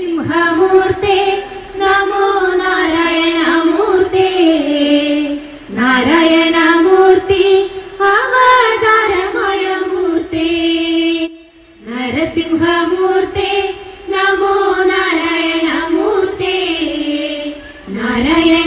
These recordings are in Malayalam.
നരസിംഹമൂർത്തേ നമോ നാരായണമൂർത്തേ. നാരായണമൂർത്തി അവതാരമായ മൂർത്തേ നരസിംഹമൂർത്തേ നമോ നാരായണമൂർത്തേ. നാരായണ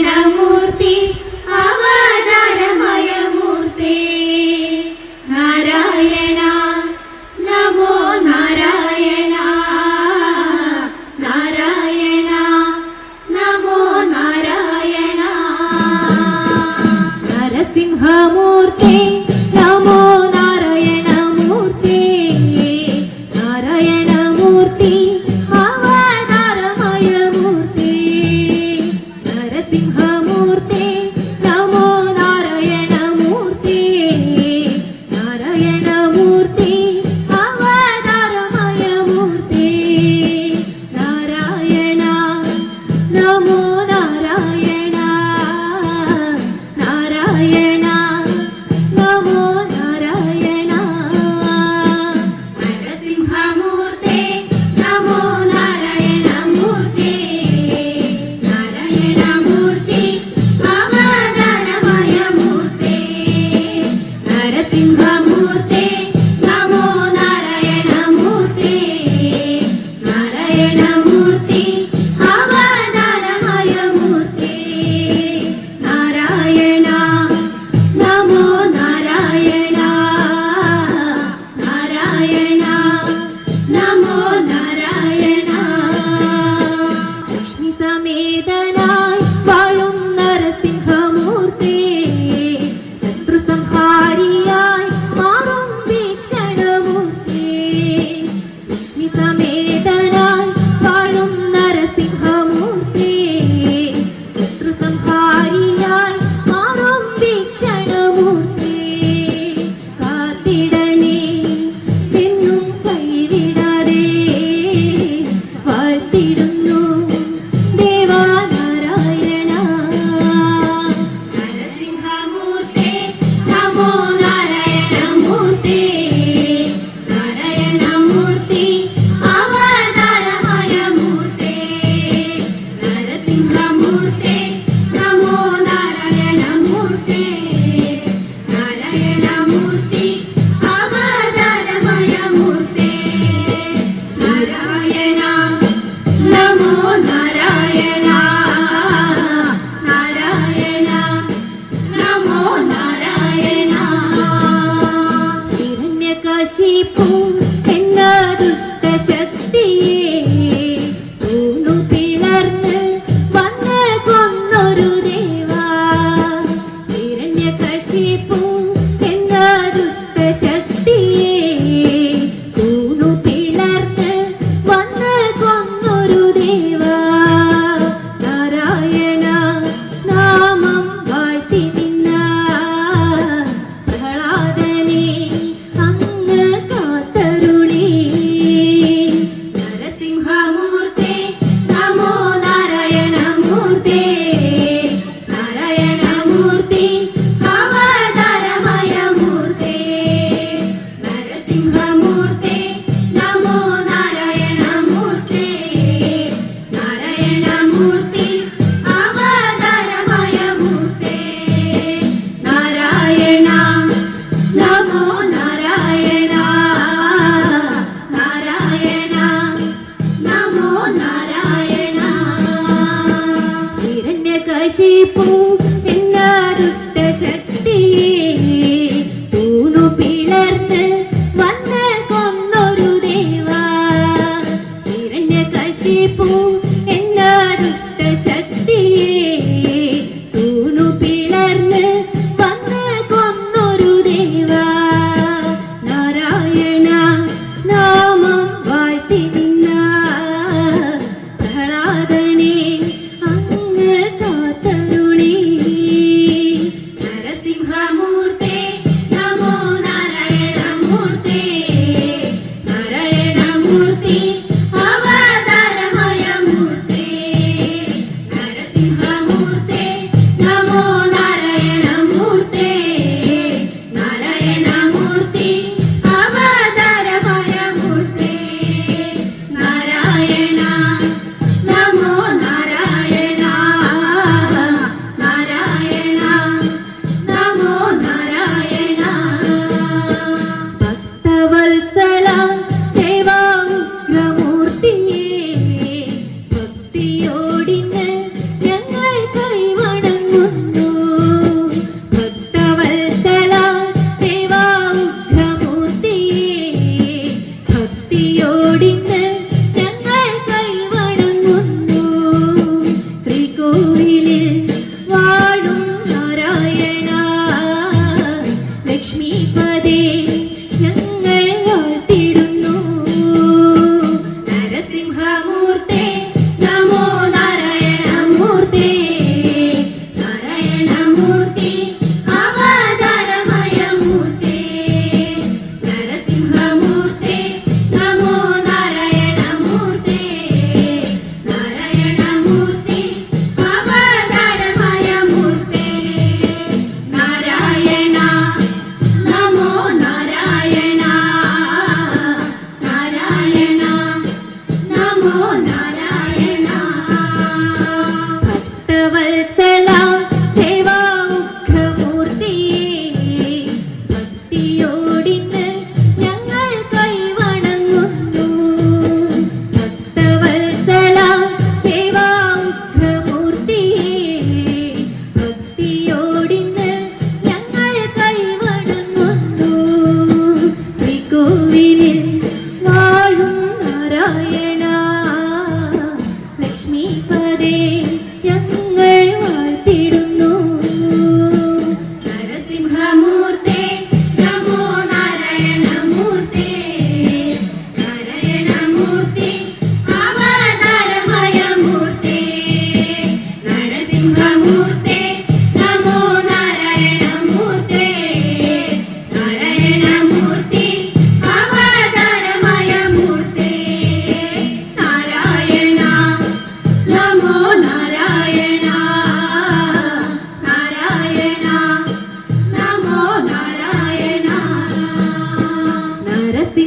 ഭക്തവത്സല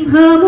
നരസിംഹമൂർത്തേ